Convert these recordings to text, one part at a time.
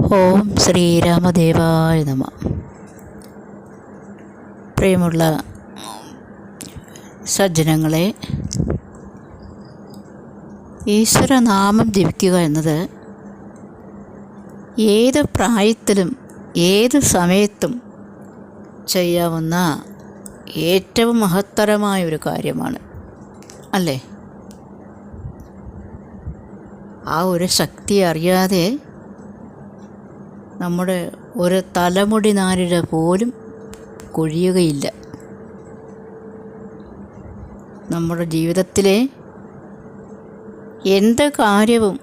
ഓം ശ്രീരാമദേവായ നമ. പ്രിയമുള്ള സജ്ജനങ്ങളെ ഈശ്വരനാമം ജപിക്കുക എന്നത് ഏത് പ്രായത്തിലും ഏത് സമയത്തും ചെയ്യാവുന്ന ഏറ്റവും മഹത്തരമായ ഒരു കാര്യമാണ്. അല്ലേ? ആ ഒരു ശക്തി അറിയാതെ നമ്മുടെ ഒരു തലമുടി നാരിഴ പോലും കൊഴിയുകയില്ല. നമ്മുടെ ജീവിതത്തിലെ എന്ത് കാര്യവും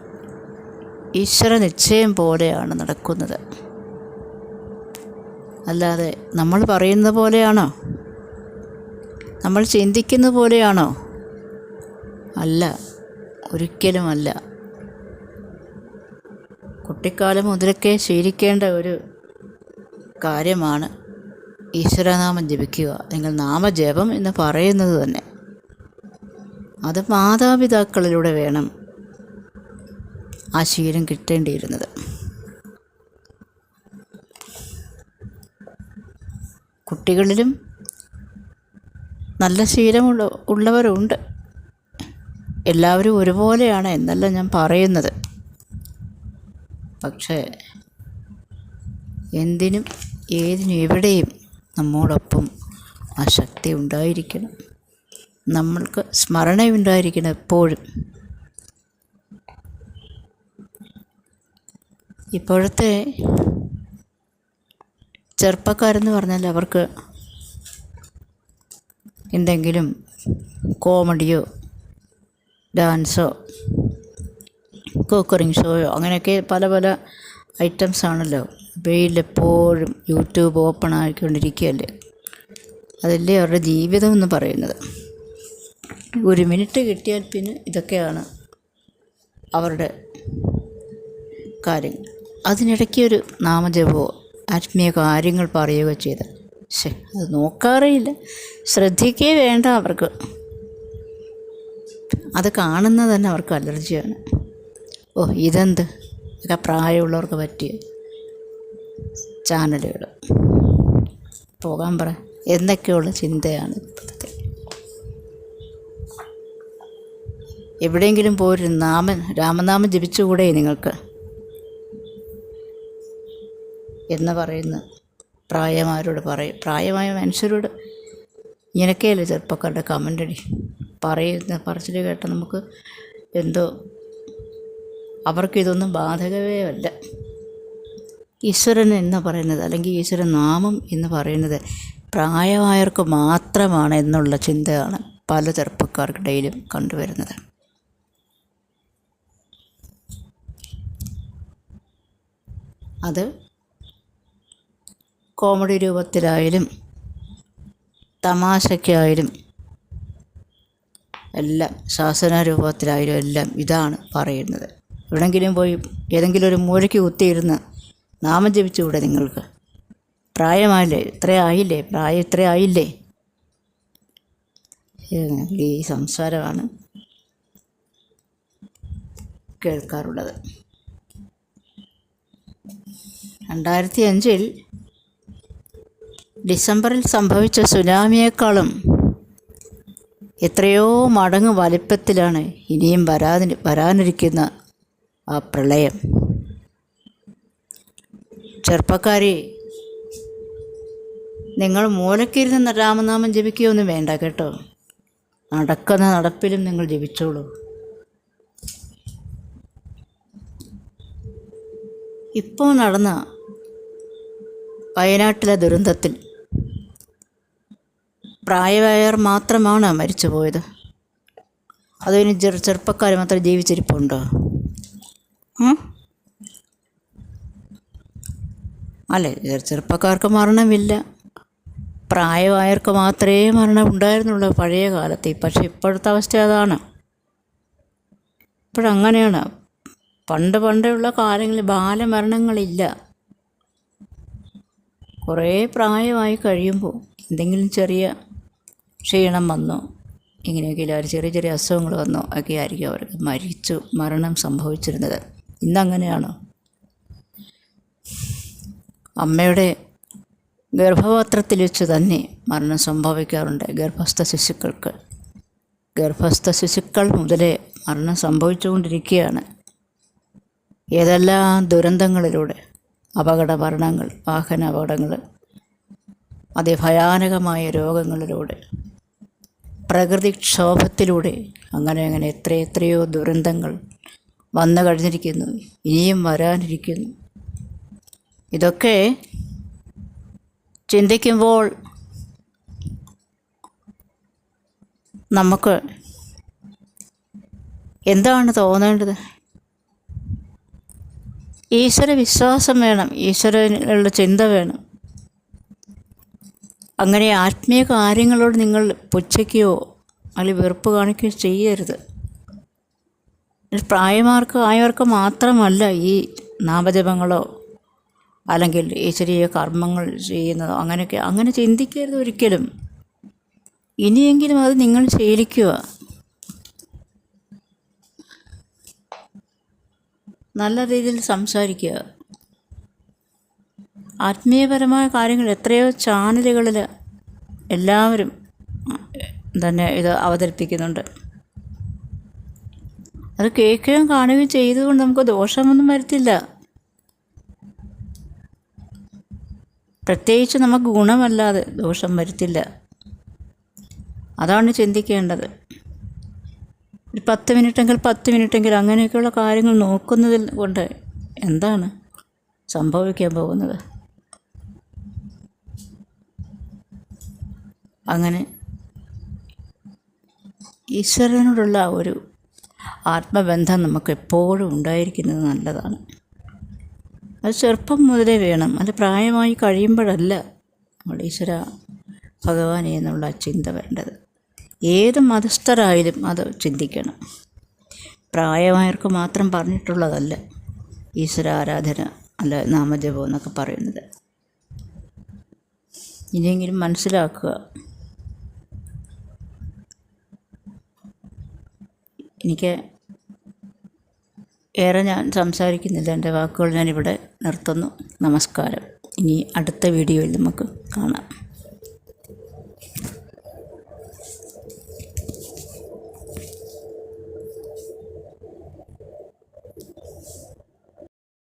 ഈശ്വര നിശ്ചയം പോലെയാണ് നടക്കുന്നത്. അല്ലാതെ നമ്മൾ പറയുന്ന പോലെയാണോ? നമ്മൾ ചിന്തിക്കുന്ന പോലെയാണോ? അല്ല ഒരിക്കലുമല്ല. കുട്ടിക്കാലം മുതലൊക്കെ ശീലിക്കേണ്ട ഒരു കാര്യമാണ് ഈശ്വരനാമം ജപിക്കുക. അല്ലെങ്കിൽ നാമജപം എന്ന് പറയുന്നത് തന്നെ. അത് മാതാപിതാക്കളിലൂടെ വേണം ആ ശീലം കിട്ടേണ്ടിയിരുന്നത്. കുട്ടികളിലും നല്ല ശീലമുള്ള ഉള്ളവരുണ്ട്. എല്ലാവരും ഒരുപോലെയാണ് എന്നല്ല ഞാൻ പറയുന്നത്. പക്ഷേ എന്തിനും ഏതിനും എവിടെയും നമ്മോടൊപ്പം ആ ശക്തി ഉണ്ടായിരിക്കണം. നമ്മൾക്ക് സ്മരണയുണ്ടായിരിക്കണം എപ്പോഴും. ഇപ്പോഴത്തെ ചെറുപ്പക്കാരെന്ന് പറഞ്ഞാൽ അവർക്ക് എന്തെങ്കിലും കോമഡിയോ ഡാൻസോ കുക്കറിങ് ഷോയോ അങ്ങനെയൊക്കെ പല പല ഐറ്റംസ് ആണല്ലോ. വെയിലെപ്പോഴും യൂട്യൂബ് ഓപ്പൺ ആയിക്കൊണ്ടിരിക്കുകയല്ലേ? അതല്ലേ അവരുടെ ജീവിതം എന്ന് പറയുന്നത്. ഒരു മിനിറ്റ് കിട്ടിയാൽ പിന്നെ ഇതൊക്കെയാണ് അവരുടെ കാര്യങ്ങൾ. അതിനിടയ്ക്ക് ഒരു നാമജപമോ ആത്മീയ കാര്യങ്ങൾ പറയുകയോ ചെയ്ത് പക്ഷേ അത് നോക്കാറേയില്ല ശ്രദ്ധിക്കേ വേണ്ട അവർക്ക്. അത് കാണുന്നത് തന്നെ അവർക്ക് അലർജിയാണ്. ഓ ഇതെന്ത്? ഇതൊക്കെ പ്രായമുള്ളവർക്ക് പറ്റിയ ചാനലുകൾ. പോകാൻ പറ. എന്നൊക്കെയുള്ള ചിന്തയാണ് ഇപ്പോഴത്തെ? എവിടെയെങ്കിലും പോയി നാമൻ രാമനാമം ജപിച്ചുകൂടെ നിങ്ങൾക്ക്? എന്ന് പറയുന്ന പ്രായമാരോട് പറയും. പ്രായമായ മനുഷ്യരോട് ഇങ്ങനെയൊക്കെയല്ലേ ചെറുപ്പക്കാരുടെ കമന്റടി? പറയുന്ന പറച്ചിൽ കേട്ട നമുക്ക് എന്തോ അവർക്ക് ഇതൊന്നും ബാധകമേ അല്ല. ഈശ്വരൻ എന്ന് പറയുന്നത് അല്ലെങ്കിൽ ഈശ്വരൻ നാമം എന്ന് പറയുന്നത് പ്രായമായവർക്ക് മാത്രമാണ് എന്നുള്ള ചിന്തയാണ് പല ചെറുപ്പക്കാർക്കിടയിലും കണ്ടുവരുന്നത്. അത് കോമഡി രൂപത്തിലായാലും തമാശയ്ക്കായാലും എല്ലാം ശാസന രൂപത്തിലായാലും എല്ലാം ഇതാണ് പറയുന്നത്. എവിടെങ്കിലും പോയി ഏതെങ്കിലും ഒരു മൂലയ്ക്ക് കുത്തിയിരുന്ന് നാമം ജപിച്ചുകൂടെ നിങ്ങൾക്ക്? പ്രായമായില്ലേ? ഇത്ര ആയില്ലേ? പ്രായം ഇത്ര ആയില്ലേ? ഈ സംസാരമാണ് കേൾക്കാറുള്ളത്. രണ്ടായിരത്തി അഞ്ചിൽ ഡിസംബറിൽ സംഭവിച്ച സുനാമിയേക്കാളും എത്രയോ മടങ്ങ് വലിപ്പത്തിലാണ് ഇനിയും വരാതി വരാനിരിക്കുന്ന ആ പ്രളയം. ചെറുപ്പക്കാരി നിങ്ങൾ മൂലക്കിരുന്ന് രാമനാമം ജപിക്കുകയൊന്നും വേണ്ട കേട്ടോ. നടക്കുന്ന നടപ്പിലും നിങ്ങൾ ജപിച്ചോളൂ. ഇപ്പോൾ നടന്ന വയനാട്ടിലെ ദുരന്തത്തിൽ പ്രായമായവർ മാത്രമാണ് മരിച്ചുപോയത്. അതിന് ചെറു ചെറുപ്പക്കാർ മാത്രം ജീവിച്ചിരിപ്പുണ്ടോ? അല്ലേ ചെറുപ്പക്കാർക്ക് മരണമില്ല. പ്രായമായവർക്ക് മാത്രമേ മരണം ഉണ്ടായിരുന്നുള്ളൂ പഴയ കാലത്ത്. പക്ഷേ ഇപ്പോഴത്തെ അവസ്ഥ അതാണ്. ഇപ്പോഴങ്ങനെയാണ്. പണ്ട് പണ്ടുള്ള കാലങ്ങളിൽ ബാലമരണങ്ങളില്ല. കുറേ പ്രായമായി കഴിയുമ്പോൾ എന്തെങ്കിലും ചെറിയ ക്ഷീണം വന്നു ഇങ്ങനെയൊക്കെ എല്ലാവരും ചെറിയ ചെറിയ അസുഖങ്ങൾ വന്നോ ഒക്കെ ആയിരിക്കും അവർക്ക് മരിച്ചു മരണം സംഭവിച്ചിരുന്നത്. ഇന്നങ്ങനെയാണോ. അമ്മയുടെ ഗർഭപാത്രത്തിൽ വെച്ച് തന്നെ മരണം സംഭവിക്കാറുണ്ട് ഗർഭസ്ഥ ശിശുക്കൾക്ക്. ഗർഭസ്ഥ ശിശുക്കൾ മുതലേ മരണം സംഭവിച്ചുകൊണ്ടിരിക്കുകയാണ്. ഏതെല്ലാം ദുരന്തങ്ങളിലൂടെ അപകട മരണങ്ങൾ വാഹന അപകടങ്ങൾ അതിഭയാനകമായ രോഗങ്ങളിലൂടെ പ്രകൃതിക്ഷോഭത്തിലൂടെ അങ്ങനെ അങ്ങനെ എത്രയെത്രയോ ദുരന്തങ്ങൾ വന്നു കഴിഞ്ഞിരിക്കുന്നു ഇനിയും വരാനിരിക്കുന്നു. ഇതൊക്കെ ചിന്തിക്കുമ്പോൾ നമുക്ക് എന്താണ് തോന്നേണ്ടത്? ഈശ്വര വിശ്വാസം വേണം ഈശ്വരനുള്ള ചിന്ത വേണം. അങ്ങനെ ആത്മീയ കാര്യങ്ങളോട് നിങ്ങൾ പുച്ഛയ്ക്കുകയോ അല്ലെങ്കിൽ വെറുപ്പ് കാണിക്കുകയോ ചെയ്യരുത്. പ്രായമാർക്ക് ആയവർക്ക് മാത്രമല്ല ഈ നാമജപങ്ങളോ അല്ലെങ്കിൽ ഈ ചെറിയ കർമ്മങ്ങൾ ചെയ്യുന്നതോ അങ്ങനെയൊക്കെ അങ്ങനെ ചിന്തിക്കരുത് ഒരിക്കലും. ഇനിയെങ്കിലും അത് നിങ്ങൾ ശീലിക്കുക. നല്ല രീതിയിൽ സംസാരിക്കുക. ആത്മീയപരമായ കാര്യങ്ങൾ എത്രയോ ചാനലുകളിൽ എല്ലാവരും തന്നെ ഇത് അവതരിപ്പിക്കുന്നുണ്ട്. അത് കേൾക്കുകയും കാണുകയും ചെയ്തുകൊണ്ട് നമുക്ക് ദോഷമൊന്നും വരത്തില്ല. പ്രത്യേകിച്ച് നമുക്ക് ഗുണമല്ലാതെ ദോഷം വരത്തില്ല. അതാണ് ചിന്തിക്കേണ്ടത്. ഒരു പത്ത് മിനിറ്റെങ്കിൽ പത്ത് മിനിറ്റെങ്കിൽ അങ്ങനെയൊക്കെയുള്ള കാര്യങ്ങൾ നോക്കുന്നതിൽ കൊണ്ട് എന്താണ് സംഭവിക്കാൻ പോകുന്നത്? അങ്ങനെ ഈശ്വരനോടുള്ള ഒരു ആത്മബന്ധം നമുക്ക് എപ്പോഴും ഉണ്ടായിരിക്കുന്നത് നല്ലതാണ്. അത് ചെറുപ്പം മുതലേ വേണം. അത് പ്രായമായി കഴിയുമ്പോഴല്ല നമ്മുടെ ഈശ്വര ഭഗവാനെ എന്നുള്ള ചിന്ത വേണ്ടത്. ഏത് മതസ്ഥരായാലും അത് ചിന്തിക്കണം. പ്രായമായവർക്ക് മാത്രം പറഞ്ഞിട്ടുള്ളതല്ല ഈശ്വര ആരാധന അല്ല നാമജപം എന്നൊക്കെ പറയുന്നത്. ഇനിയെങ്കിലും മനസ്സിലാക്കുക. എനിക്ക് ഏറെ ഞാൻ സംസാരിക്കുന്നില്ല. എന്റെ വാക്കുകൾ ഞാനിവിടെ നിർത്തുന്നു. നമസ്കാരം. ഇനി അടുത്ത വീഡിയോയിൽ നമുക്ക് കാണാം.